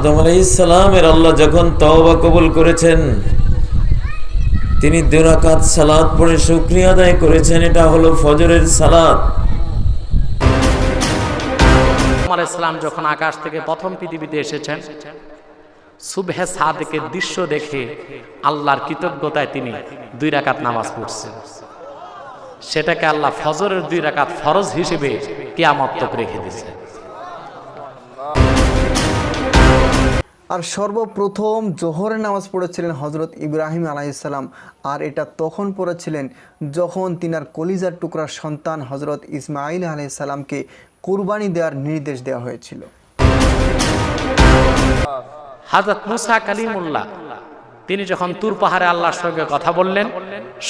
আদম আলাইসালামের আল্লাহ যখন তওবা কবুল করেছেন, তিনি দুরাকাত সালাত পড়ে শুক্রিয়া আদায় করেছেন। এটা হলো ফজরের আমার ইসলাম যখন আকাশ থেকে প্রথম পৃথিবীতে এসেছেন, সুবহে সাদেকের দৃশ্য দেখে আল্লাহর কৃতজ্ঞতায় তিনি দুই রাকাত নামাজ পড়ছেন। সেটাকে আল্লাহ ফজরের দুই রাকাত ফরজ হিসেবে কিয়ামত তক রেখে দিয়েছেন। আর সর্বপ্রথম জোহরের নামাজ পড়েছিলেন হজরত ইব্রাহিম আলাইসাল্লাম আর এটা তখন পড়েছিলেন যখন তিনার কলিজার টুকরার সন্তান হজরত ইসমাইল আলাইসাল্লামকে কুরবানি দেওয়ার নির্দেশ দেওয়া হয়েছিল। হাজরত মুসা কালিমুল্লাহ, তিনি যখন তুর পাহাড়ে আল্লাহর সঙ্গে কথা বললেন,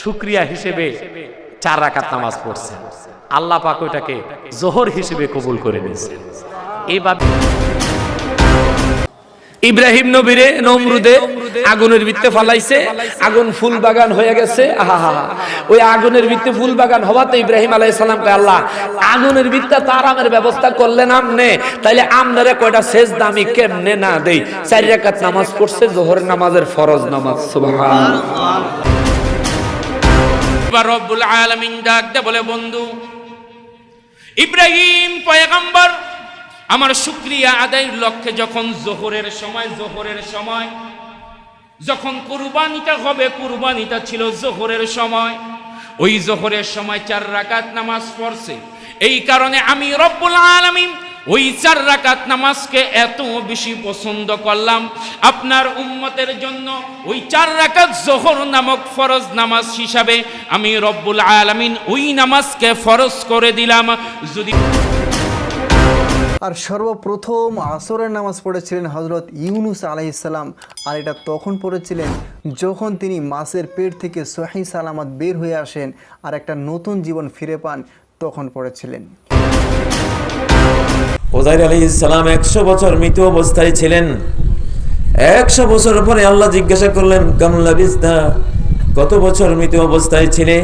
শুক্রিয়া হিসেবে চার রাকাত নামাজ পড়ছেন। আল্লাহ পাক ওইটাকে জোহর হিসেবে কবুল করে নিয়েছেন। এইভাবে ইব্রাহিম নবীরে নমরুদে আগুনের ভিত্তে ফালাইছে, আগুন ফুল বাগান হয়ে গেছে, আহা। ওই আগুনের ভিত্তে ফুল বাগান হওয়াতে ইব্রাহিম আলাই সালামকে আল্লাহ, আগুনের ভিত্তে তার আমের ব্যবস্থা করলেন আমনে, তাইলে আমনারে কয়টা শেষ দামি কেমনে না দেই চারি রাকাত নামাজ পড়ছে, জোহর নামাজের ফরজ নামাজ রব্বুল আলামিন ডাক বলে, বন্ধু, ইব্রাহিম পয়গম্বর আমার শুক্রিয়া আদায়ের লক্ষ্যে যখন জোহরের সময় জোহরের সময়, যখন কুরবানিটা হবে, কুরবানিটা ছিল জোহরের সময়। ওই জোহরের সময় চার রাকাত নামাজ পড়ছে। এই কারণে আমি রব্বুল আলামিন ওই চার রাকাত নামাজকে এত বেশি পছন্দ করলাম। আপনার উম্মতের জন্য ওই চার রাকাত জোহর নামক ফরজ নামাজ হিসাবে আমি রব্বুল আলামিন ওই নামাজকে ফরজ করে দিলাম। যদি আর সর্বপ্রথম আসরের নামাজ পড়েছিলেন হজরত ইউনুস আলাইসাল্লাম আর এটা তখন পড়েছিলেন যখন তিনি মাছের পেট থেকে সহি সালামত বের হয়ে আসেন আর একটা নতুন জীবন ফিরে পান, তখন পড়েছিলেন। ওজাইর আলী ইসলাম একশো বছর মৃত অবস্থায় ছিলেন। একশো বছর পরে আল্লাহ জিজ্ঞাসা করলেন কামলা বিস্তা কত বছর মৃত অবস্থায় ছিলে?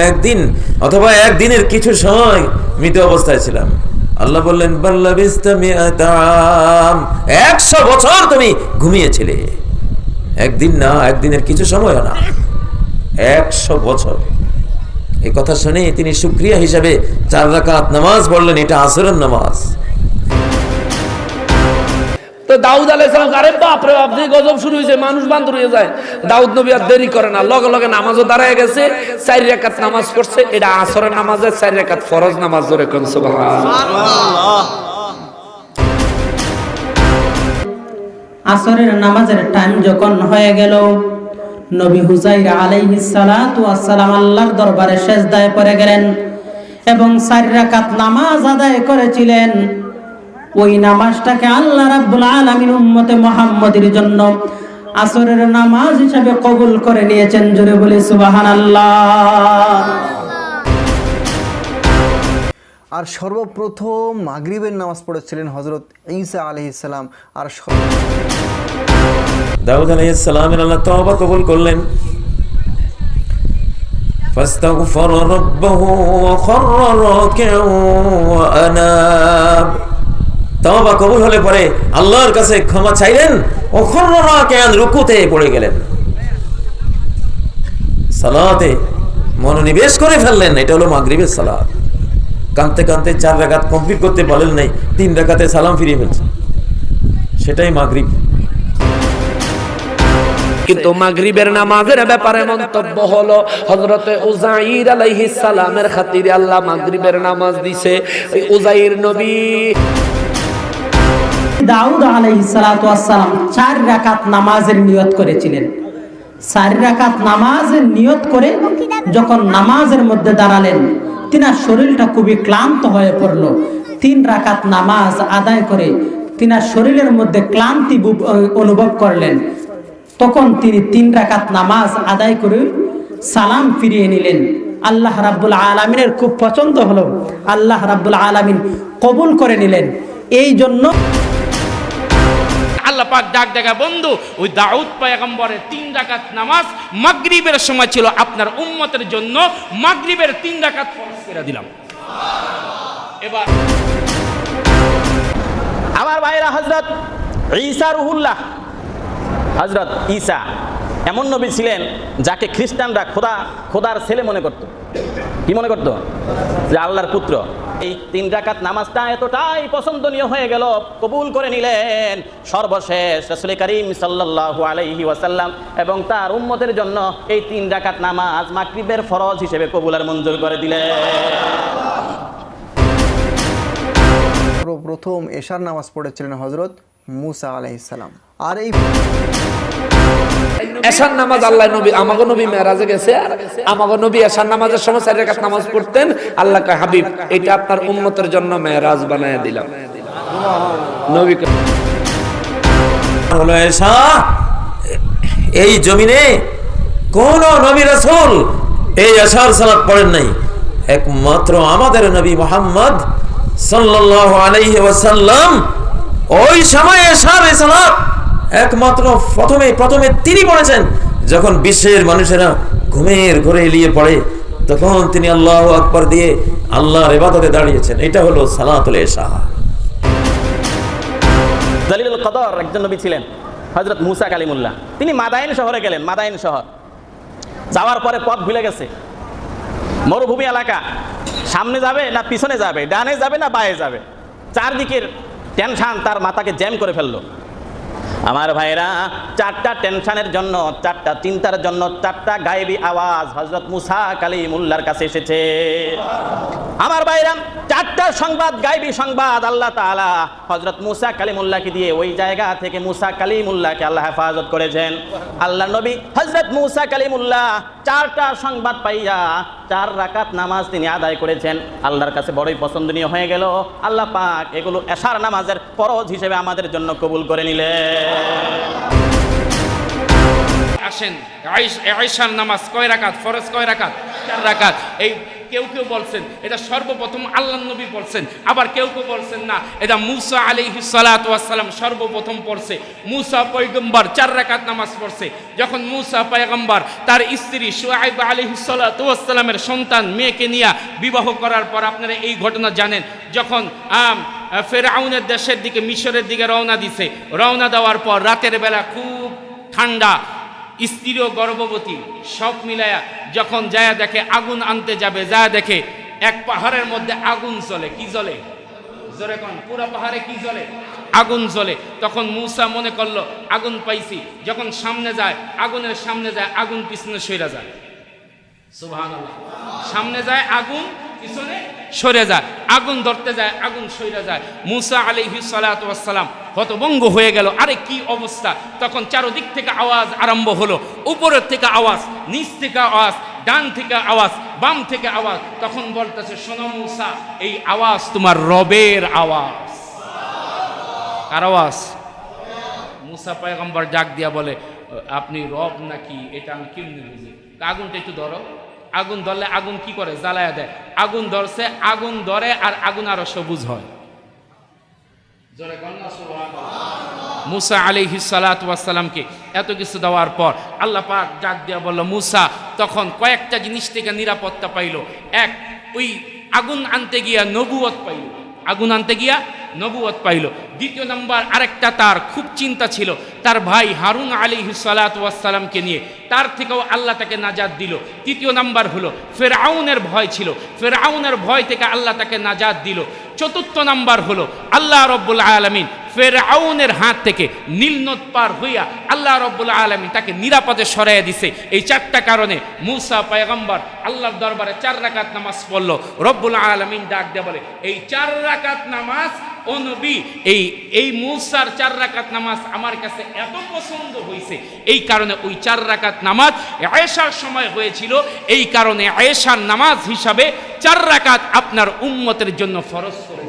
একদিন অথবা একদিনের কিছু সময় মৃত অবস্থায় ছিলাম। আল্লাহ বললেন একশো বছর তুমি ঘুমিয়েছিলে। একদিন না, একদিনের কিছু সময় না। একশো বছর। এই কথা শুনে তিনি সুক্রিয়া হিসাবে চার রাকাত নামাজ পড়লেন, এটা আসরের নামাজ। তো দাউদ আলাইসালাম আরে বাপ রে বাপ, যে গজব শুরু হয়েছে, মানুষ বান্ধব হয়ে যায়। দাউদ নবী আর দেরি করে না, লগে লগে নামাজও দাঁড়ায় গেছে, চারি রাকাত নামাজ পড়ছে, এটা আসরের নামাজের চারি রাকাত ফরজ নামাজ ধরে কোন আসরের নামাজের টাইম যখন হয়ে গেল, নবী হুজাইর আলাইহিস সালাতু ওয়াসসালাম আল্লাহর দরবারে সেজদায় পড়ে গেলেন এবং চার রাকাত নামাজ আদায় করেছিলেন। ওই নামাজটাকে আল্লাহ রাব্বুল আলামিন উম্মতে মুহাম্মাদের জন্য আসরের নামাজ হিসাবে কবুল করে নিয়েছেন জোরে বলে সুবহানাল্লাহ আর সর্বপ্রথম মাগরিবের নামাজ পড়েছিলেন হজরত ঈসা আলহিসাল্লাম আর সর্ব- দাউদ আলাইহিস সালামের আল্লাহ তওবা কবুল করলেন فاستغفر ربه وخر راكعا وأناب তওবা কবুল হলে পরে আল্লাহর কাছে ক্ষমা চাইলেন ও খর রাকিয়ান রুকুতে পড়ে গেলেন। সালাতে মনোনিবেশ করে ফেললেন, এটা হলো মাগরিবের সালাত। কাঁদতে কাঁদতে চার রাকাত কমপ্লিট করতে বলেন নাই, তিন রাকাতে সালাম ফিরিয়ে ফেলছে। সেটাই মাগরিব। কিন্তু মাগরিবের নামাজের ব্যাপারে মন্তব্য হলো, হযরতে উজাইর আলাইহিস সালামের খাতিরে আল্লাহ মাগরিবের নামাজ দিছে। ওই উজাইর নবী দাউদ আলাই সালাতু ওয়াসসালাম চার রাকাত নামাজের নিয়ত করেছিলেন। চার রাকাত নামাজের নিয়ত করে যখন নামাজের মধ্যে দাঁড়ালেন, তিনার শরীরটা খুবই ক্লান্ত হয়ে পড়ল। তিন রাকাত নামাজ আদায় করে তিনার শরীরের মধ্যে ক্লান্তি অনুভব করলেন। তখন তিনি তিন রাকাত নামাজ আদায় করে সালাম ফিরিয়ে নিলেন। আল্লাহ রাব্বুল আলামিনের খুব পছন্দ হলো। আল্লাহ রাব্বুল আলামিন কবুল করে নিলেন। এই জন্য আল্লাহ পাক ডাক দেখা, বন্ধু, ওই দাউদ পয়গম্বরের তিন ডাকাত নামাজ মাগরিবের সময় ছিল আপনার উম্মতের জন্য। মাগরিবের তিন ডাকাত ফরজ দিলাম। এবার আমার ভাইরা হজরত ঈসা রুহুল্লাহ হজরত ঈসা এমন নবী ছিলেন যাকে খ্রিস্টানরা খোদা, খোদার ছেলে মনে করত। কি মনে করত? যে আল্লাহর পুত্র। তিন রাকাত নামাজটা এতটাই পছন্দনীয় হয়ে গেল, কবুল করে নিলেন সর্বশেষ রসুল করিম সাল্লাল্লাহু আলাইহি ওয়াসাল্লাম এবং তার উম্মতের জন্য এই তিন রাকাত নামাজ মাকরিবের ফরজ হিসেবে কবুল আর মঞ্জুর করে দিলেন। প্রথম এশার নামাজ পড়েছিলেন হজরত মুসা আলাইসালাম আর এই এশার নামাজ আল্লাহ নবী আমাগো নবী মেরাজে গেছে আর আমাগো নবী এশার নামাজের সময় চার নামাজ পড়তেন। আল্লাহ কয় হাবিব এটা আপনার উম্মতের জন্য মেরাজ বানায় দিলাম। নবী হলো এসা এই জমিনে কোন নবী রাসূল এই আশার সালাত পড়েন নাই। একমাত্র আমাদের নবী মোহাম্মদ সাল্লাল্লাহু আলাইহি ওয়াসাল্লাম ওই সময় এশার এই সালাত একমাত্র প্রথমে প্রথমে তিনি পড়েছেন। যখন বিশ্বের মানুষেরা ঘুমের ঘরে এলিয়ে পড়ে, তখন তিনি আল্লাহ আকবার দিয়ে আল্লাহর ইবাদতে দাঁড়িয়েছেন। এটা হলো সালাতুল এশা। জালিলুল কদর, একজন নবী ছিলেন হজরত মুসা কালিমুল্লাহ। তিনি মাদাইন শহরে গেলেন, মাদাইন শহর। যাওয়ার পরে পথ ভুলে গেছে। মরুভূমি এলাকা। সামনে যাবে না পিছনে যাবে, ডানে যাবে না বায়ে যাবে। চারদিকের টেনশন তার মাথাকে জ্যাম করে ফেলল। আমার ভাইরা, চারটা টেনশনের জন্য, চারটা চিন্তার জন্য চারটা গায়েবী আওয়াজ হজরত মুসা কালিমুল্লার কাছে এসেছে। আমার ভাইরা, চারটা সংবাদ, গায়েবী সংবাদ আল্লাহ তাআলা হজরত মুসা কালিমুল্লাহকে দিয়ে ওই জায়গা থেকে মুসা কালিমুল্লাহকে আল্লাহ হেফাজত করেছেন। আল্লাহ নবী হজরত মুসা কালিমুল্লাহ চারটা সংবাদ পাইয়া চার রাকাত নামাজ তিনি আদায় করেছেন। আল্লাহর কাছে বড়ই পছন্দনীয় হয়ে গেল। আল্লাহ পাক এগুলো এশার নামাজের ফরজ হিসেবে আমাদের জন্য কবুল করে নিলে আসেন আয়সার নামাজ কয় রাকাত? ফরজ কয় রাকাত? চার রাকাত। এই কেউ কেউ বলছেন এটা সর্বপ্রথম আল্লাহ নবী বলছেন আবার কেউ কেউ বলছেন না এটা মুসা আলাইহি সালাম সর্বপ্রথম পড়ছে মুসা পয়গম্বর চার রাকাত নামাজ পড়ছে যখন মুসা পয়গম্বর তার স্ত্রী সুআইব আলাইহি সালামের সন্তান মেয়েকে নিয়ে বিবাহ করার পর আপনারা এই ঘটনা জানেন যখন আম, ফেরাউনের দেশের দিকে মিশরের দিকে রওনা দিছে রওনা দেওয়ার পর রাতের বেলা খুব ঠান্ডা স্ত্রীও গর্ভবতী, সব মিলায়া যখন যায় দেখে আগুন আনতে যাবে, যায় দেখে এক পাহাড়ের মধ্যে আগুন জ্বলে। কি জ্বলে? জোরে কোন, পুরো পাহাড়ে কি জ্বলে? আগুন জ্বলে। তখন মূসা মনে করল, আগুন পাইছি। যখন সামনে যায়, আগুনের সামনে যায়, আগুন পিছনে সইরা যায়। সামনে যায়, আগুন পিছনে সরে যায়। আগুন ধরতে যায়, আগুন সইরা যায়। মুসা আলাইহি সালাম হতভঙ্গ হয়ে গেল। আরে কি অবস্থা? তখন চারোদিক থেকে আওয়াজ আরম্ভ হলো। উপরের থেকে আওয়াজ, নিচ থেকে আওয়াজ, ডান থেকে আওয়াজ, বাম থেকে আওয়াজ। তখন বলতেছে, শোনো মুসা, এই আওয়াজ তোমার রবের আওয়াজ। কার আওয়াজ? মুসা পয়গম্বর ডাক দিয়া বলে, আপনি রব নাকি? এটা আমি কেমনি বুঝি? আগুনটা একটু ধরো। আগুন ধরলে আগুন কি করে? জ্বালায়া দেয়। আগুন ধরছে, আগুন ধরে আর আগুন আরও সবুজ হয় জোরে কর না সুবহানাল্লাহ। মুসা আলাইহি সালাতামকে এত কিছু দেওয়ার পর আল্লাহ পাক ডাক দিয়া বলল, মুসা, তখন কয়েকটা জিনিস থেকে নিরাপত্তা পাইল। এক, ওই আগুন আনতে গিয়া নবুয়ত পাইল। আগুন আনতে গিয়া নবুয়ত পাইল। দ্বিতীয় নম্বর আরেকটা তার খুব চিন্তা ছিল। তার ভাই হারুন আলী সালাতামকে নিয়ে। তার থেকেও আল্লাহ তাকে নাজাদ দিল। তৃতীয় নাম্বার হলো ফেরাউনের ভয় ছিল। ফেরাউনের ভয় থেকে আল্লাহ তাকে নাজাদ দিল। চতুর্থ নাম্বার হলো, আল্লাহ রব্বুল আলমিন ফেরাউনের হাত থেকে নীলনদ পার হইয়া আল্লাহ রব্বুল আলমিন তাকে নিরাপদে সরাইয়া দিছে। এই চারটা কারণে মুসা পয়গম্বর আল্লাহর দরবারে চার রাকাত নামাজ পড়ল। রব্বুল আলমিন ডাক দেয়া বলে, এই চার রাকাত নামাজ ও নবী, এই এই মুসার চার রাকাত নামাজ আমার কাছে এত পছন্দ হয়েছে এই কারণে ওই চার রাকাত নামাজ আয়েশার সময় হয়েছিল এই কারণে আয়েশার নামাজ হিসাবে চার রাকাত আপনার উম্মতের জন্য ফরজ করে।